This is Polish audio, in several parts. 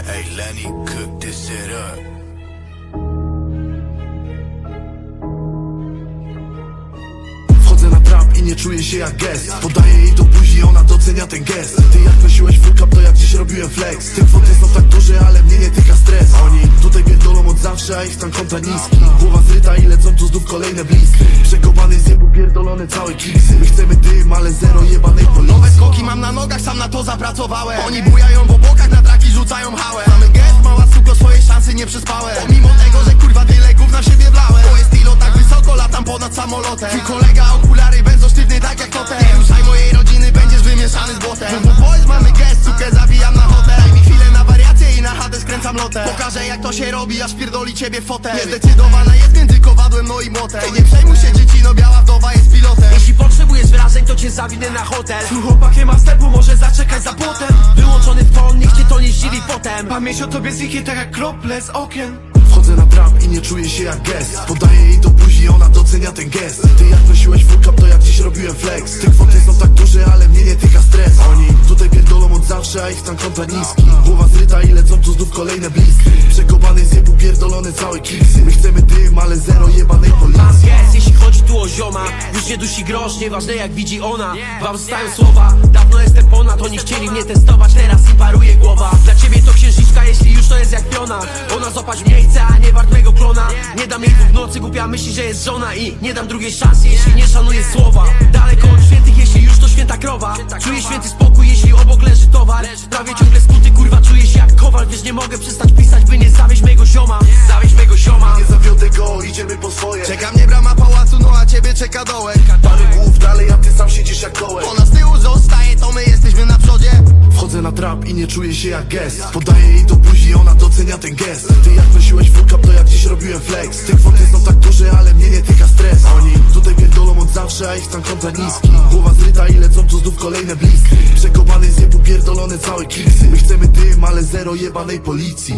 Cook this shit up. Wchodzę na trap i nie czuję się jak gest. Podaję jej do buzi, ona docenia ten gest. Ty jak nosiłeś full cup, to jak dziś robiłem flex. Te kwoty są tak duże, ale mnie nie tyka stres. Oni tutaj pierdolą od zawsze, a ich stan konta niski. Głowa zryta i lecą tu znów kolejne blizny Przekopany z jebu pierdolone całe kiksy. My chcemy dym, ale zero jebanej policji. Nowe skoki mam na nogach, sam na to zapracowałem. Oni bujają w traki rzucają hałę Mamy gest, mała suko, swoje szanse nie przespałem Pomimo tego, że kurwa tyle gów na siebie wlałem. To jest ilo tak wysoko, latam ponad samolotem. Twój kolega okulary, benzosztywny tak jak totem. Nie ruszaj mojej rodziny, będziesz wymieszany z błotem WW Boys, mamy gest, sukę zabijam na hotel. Daj mi chwilę na wariację i na chatę skręcam lotem. Pokażę jak to się robi, aż pierdoli ciebie fotel. Niezdecydowana jest między kowadłem, no i młotem. Nie przejmuj się dziecino, biała zdziwi potem Pamięć o tobie zniknie tak jak krople z okien. Wchodzę na trap i nie czuję się jak gest. Podaję jej do buzi, ona docenia ten gest. Ty jak nosiłeś full cup, to jak dziś robiłem flex. Te kwoty są tak duże, ale mnie nie tyka stres. Oni tutaj pierdolą ich stan konta niski. Głowa zryta i lecą tu znów kolejne blizny Przekopany z jebu pierdolone całe kiksy. My chcemy dym, ale zero jebanej policji. Jest, jeśli chodzi tu o zioma. Już nie dusi grosz, nieważne jak widzi ona. Wam zostają słowa, dawno jestem ponad Oni chcieli mnie testować, teraz im paruje głowa. Dla ciebie to księżniczka, jeśli już to jest jak piona. Ona złapać miejsce, a nie wart mego klona. Nie dam jej w nocy, głupia myśli, że jest żona. I nie dam drugiej szansy, jeśli nie szanuje słowa. Daleko od świętych, pisać, by nie zawieść mego zioma. Zawieść mego zioma. Nie zawiodę go, idziemy po swoje. Czeka mnie brama pałacu, no a ciebie czeka dołek. Parę głów dalej, a ty sam siedzisz jak dołek Ona z tyłu zostaje, to my jesteśmy na przodzie. Wchodzę na trap i nie czuję się jak gest. Podaję jej do buzi, ona docenia ten gest. Ty jak nosiłeś full cup, to jak dziś robiłem flex. Te kwoty są tak duże, ale mnie nie tyka stres. Oni tutaj pierdolą od zawsze, a ich stan konta niski. Głowa zryta i lecą tu znów kolejne blizny Przekopany z pierdolone całe kiksy My chcemy dym, ale zero jebanej policji.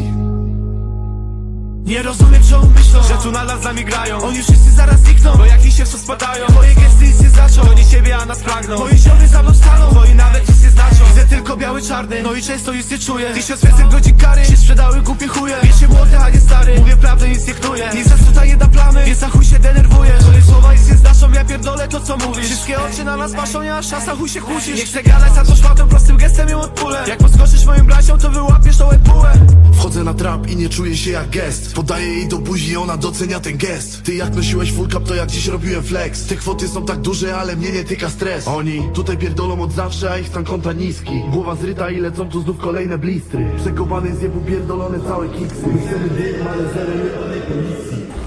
Nie rozumiem czemu myślą, że tu z nami grają. Oni wszyscy zaraz znikną, bo jak liście w spadają? Twoje gesty nic nie znaczą, oni ciebie, a nas pragną. Moi ziomy za mną staną, twoi nawet nic nie znaczą. Widzę tylko biały, czarny, no i często nic nie czuję. Tysiąc więcej godzin kary, się sprzedały głupie chuje. Wiecie młody, a nie stary, mówię prawdę, nic nie knuję Nie zasuta jedna plamy, więc na chuj pierdolę to co mówisz. Wszystkie oczy na nas patrzą, nie masz szans, na chuj się kłócisz. Nie chcę gadać za to szmatą, prostym gestem ją odpulę. Jak podskoczysz moim braciom, to wyłapiesz tą epułę. Wchodzę na trap i nie czuję się jak gest. Podaję jej do buzi, ona docenia ten gest. Ty jak nosiłeś full cup, to jak dziś robiłem flex. Te kwoty są tak duże, ale mnie nie tyka stres. Oni tutaj pierdolą od zawsze, a ich stan konta niski. Głowa zryta i lecą tu znów kolejne blistry. Przekopany z jebu pierdolone całe kiksy. My chcemy dym, ale zero jebanej policji